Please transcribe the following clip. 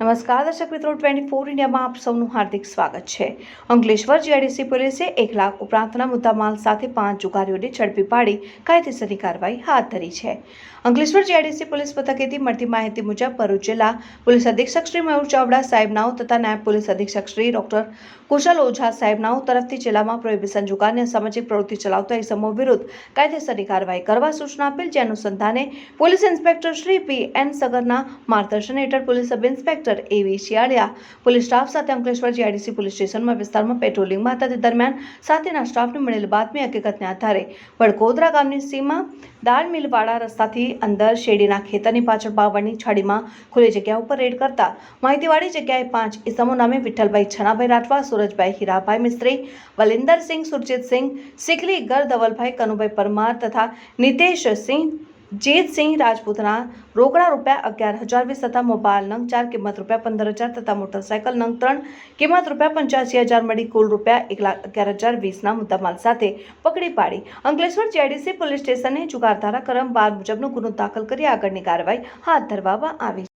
નમસ્કાર, દર્શક મિત્રો, ટ્વેન્ટી ફોર ઇન્ડિયામાં આપ સૌનું હાર્દિક સ્વાગત છે. અંકલેશ્વર જીઆઈડીસી પોલીસે એક લાખ ઉપરાંતના મુદ્દામાલ સાથે પાંચ જુગારીઓને ઝડપી પાડી કાયદેસરની કાર્યવાહી હાથ ધરી છે. અંકલેશ્વર જીઆઈડીસી પોલીસ મથકેથી મળતી માહિતી મુજબ ભરૂચ જિલ્લા પોલીસ અધિક્ષક શ્રી મયુર ચાવડા સાહેબનાઓ તથા નાયબ પોલીસ અધિક્ષક શ્રી ડોક્ટર કુશલ ઓઝા સાહેબનાઓ તરફથી જિલ્લામાં પ્રોહિબિશન જુગારની સામાજિક પ્રવૃત્તિ ચલાવતા ઇસમો વિરુદ્ધ કાયદેસરની કાર્યવાહી કરવા સૂચના આપેલ, જે અનુસંધાને police inspector Shri P N સગરના માર્ગદર્શન હેઠળ પોલીસ સબ ઇન્સ્પેક્ટર એવી શિયાળિયા પોલીસ સ્ટાફ સાથે અંકલેશ્વર જીઆઈડીસી પોલીસ સ્ટેશનમાં વિસ્તારમાં પેટ્રોલિંગમાં હતા તે દરમિયાન સાથેના સ્ટાફને મળેલ બાતમી હકીકતને આધારે વડકોદરા ગામની સીમા દાળ મિલવાળા રસ્તાથી અંદર શેરડીના ખેતરની પાછળ બાવળની છાડીમાં ખુલ્લી જગ્યા ઉપર રેડ કરતા માહિતીવાળી જગ્યાએ પાંચ ઇસમો નામે વિઠ્ઠલભાઈ છનાભાઈ રાઠવા, સુરજભાઈ હીરાભાઈ મિસ્ત્રી, વલિંદરસિંહ, સુરજીતસિંહ સિકલી ગર ધવલભાઈ કનુભાઈ પરમાર તથા નિતેશસિંહ જીતસિંહ રાજપૂતના રોકડા રૂપિયા અગિયાર હજાર વીસ તથા મોબાઈલ નંગ ચાર કિંમત રૂપિયા પંદર હજાર તથા મોટરસાયકલ નંગ ત્રણ કિંમત રૂપિયા પંચ્યાસી હજાર મળી કુલ રૂપિયા એક લાખ અગિયાર હજાર વીસના મુદ્દામાલ સાથે પકડી પાડી. અંકલેશ્વર જીઆઈડીસી પોલીસ સ્ટેશને જુગાર ધારા કરમ બાર મુજબનો ગુનો દાખલ કરી આગળની કાર્યવાહી હાથ ધરવામાં આવી